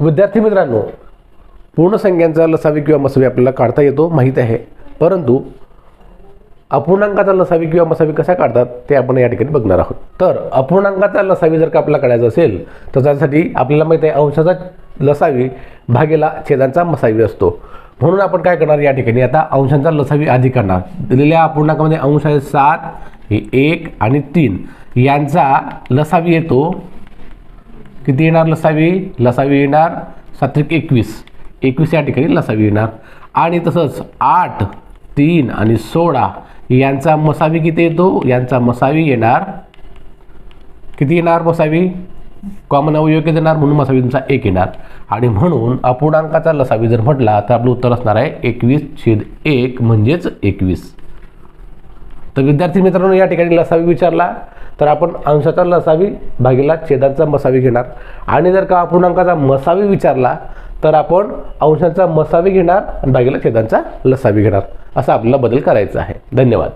विद्यार्थी मित्रांनो पूर्ण संख्यांचा लसावी किंवा मसावी आपल्याला काढता येतो माहीत आहे. परंतु अपूर्णांकाचा लसावी किंवा मसावी कसा काढतात ते आपण या ठिकाणी बघणार आहोत. तर अपूर्णांकाचा लसावी जर का आपल्याला काढायचा असेल तर त्यासाठी आपल्याला माहीत आहे अंशाचा लसावी भागेला छेदांचा मसावी असतो. म्हणून आपण काय करणार या ठिकाणी? आता अंशांचा लसावी आधी काढणार दिलेल्या अपूर्णांकामध्ये अंश आहे सात एक आणि तीन. यांचा लसावी येतो किती येणार लसावी? लसावी येणार सात्रिक एकवीस. एकवीस या ठिकाणी लसावी येणार. आणि तसंच आठ तीन आणि सोळा यांचा मसावी किती येतो? यांचा मसावी येणार किती येणार मसावी? कॉमन अवयव किती येणार म्हणून मसावी तुमचा एक येणार. आणि म्हणून अपूर्णांकाचा लसावी जर म्हटला तर आपलं उत्तर असणार आहे एकवीस छेद एक म्हणजेच एकवीस. तर विद्यार्थी मित्रांनो या ठिकाणी लसावी विचारला. तर आपण अंशाचा लसावी भागीला छेदांचा मसावी घेणार. आणि जर का अपूर्णांकाचा मसावी विचारला तर आपण अंशांचा मसावी घेणार आणि भागीला छेदांचा लसावी घेणार. असा आपल्याला बदल करायचा आहे. धन्यवाद.